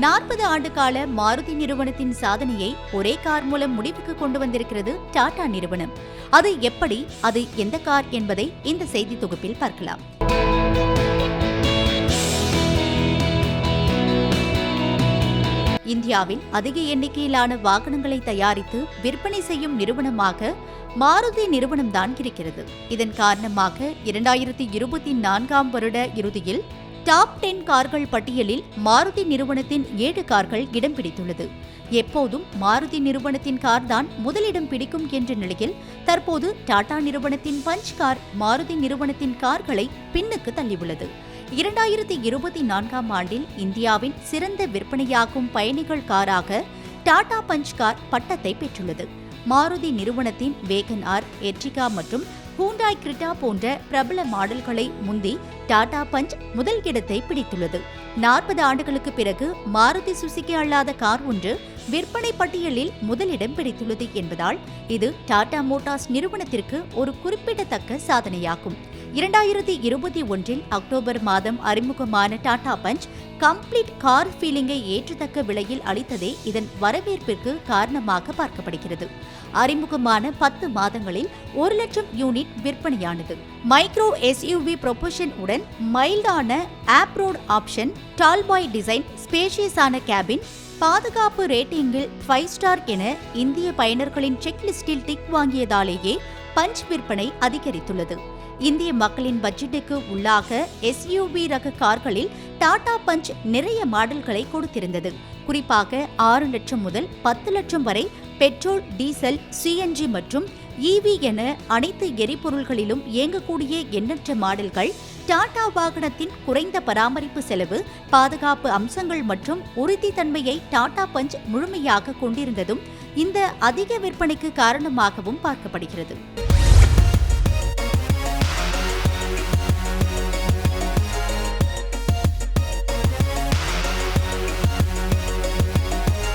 நாற்பது ஆண்டு கால மாருதி நிறுவனத்தின் சாதனையை ஒரே கார் மூலம் முடிவுக்கு கொண்டு வந்திருக்கிறது டாடா நிறுவனம். அது எப்படி அது எந்த கார் என்பதை இந்த செய்தி தொகுப்பில் பார்க்கலாம். இந்தியாவில் அதிக எண்ணிக்கையிலான வாகனங்களை தயாரித்து விற்பனை செய்யும் நிறுவனமாக மாருதி நிறுவனம்தான் இருக்கிறது. இதன் காரணமாக இரண்டாயிரத்தி இருபத்தி நான்காம் வருட இறுதியில் டாப் டென் கார்கள் பட்டியலில் மாருதி நிறுவனத்தின் ஏழு கார்கள் இடம் பிடித்துள்ளது. எப்போதும் மாருதி நிறுவனத்தின் கார் தான் முதலிடம் பிடிக்கும் என்ற நிலையில் தற்போது டாடா நிறுவனத்தின் பஞ்ச் கார் மாருதி நிறுவனத்தின் கார்களை பின்னுக்கு தள்ளியுள்ளது. இரண்டாயிரத்தி இருபத்தி நான்காம் ஆண்டில் இந்தியாவின் சிறந்த விற்பனையாகும் பயணிகள் காராக டாடா பஞ்ச் கார் பட்டத்தை பெற்றுள்ளது. மாருதி நிறுவனத்தின் வேகன் ஆர் எட்ரிகா மற்றும் ஹூண்டாய் கிரிட்டா போன்ற பிரபல மாடல்களை முந்தி டாடா பஞ்ச் முதல் இடத்தை பிடித்துள்ளது. நாற்பது ஆண்டுகளுக்கு பிறகு மாருதி சுசுகி அல்லாத கார் ஒன்று விற்பனை பட்டியலில் முதலிடம் பிடித்துள்ளது என்பதால் இது டாடா மோட்டார்ஸ் நிறுவனத்திற்கு ஒரு குறிப்பிடத்தக்க சாதனையாகும். இரண்டாயிரத்தி இருபத்தி ஒன்றில் அக்டோபர் மாதம் அறிமுகமான டாடா பஞ்ச் கம்ப்ளீட் கார் ஃபீலிங்கை ஏற்றத்தக்க விலையில் அளித்ததே இதன் வரவேற்பிற்கு காரணமாக பார்க்கப்படுகிறது. அறிமுகமான பத்து மாதங்களில் ஒரு லட்சம் யூனிட் விற்பனையானது. மைக்ரோ எஸ்யூவி ப்ரொபோஷன் உடன் மைல்டான ஆப்ரோட் ஆப்ஷன் டால்பாய் டிசைன் ஸ்பேஷியஸான கேபின் பாதுகாப்பு ரேட்டிங்கில் ஃபைவ் ஸ்டார் என இந்திய பயனர்களின் செக்லிஸ்டில் டிக் வாங்கியதாலேயே பஞ்ச் விற்பனை அதிகரித்துள்ளது. இந்திய மக்களின் பட்ஜெட்டுக்கு உள்ளாக எஸ்யூவி ரக கார்களில் டாடா பஞ்ச் நிறைய மாடல்களை கொடுத்திருந்தது. குறிப்பாக ஆறு லட்சம் முதல் பத்து லட்சம் வரை பெட்ரோல் டீசல் சிஎன்ஜி மற்றும் ஈவி என அனைத்து எரிபொருள்களிலும் இயங்கக்கூடிய எண்ணற்ற மாடல்கள் டாடா வாகனத்தின் குறைந்த பராமரிப்பு செலவு பாதுகாப்பு அம்சங்கள் மற்றும் உறுதித்தன்மையை டாடா பஞ்ச் முழுமையாக கொண்டிருந்ததும் இந்த அதிக விற்பனைக்கு காரணமாகவும் பார்க்கப்படுகிறது.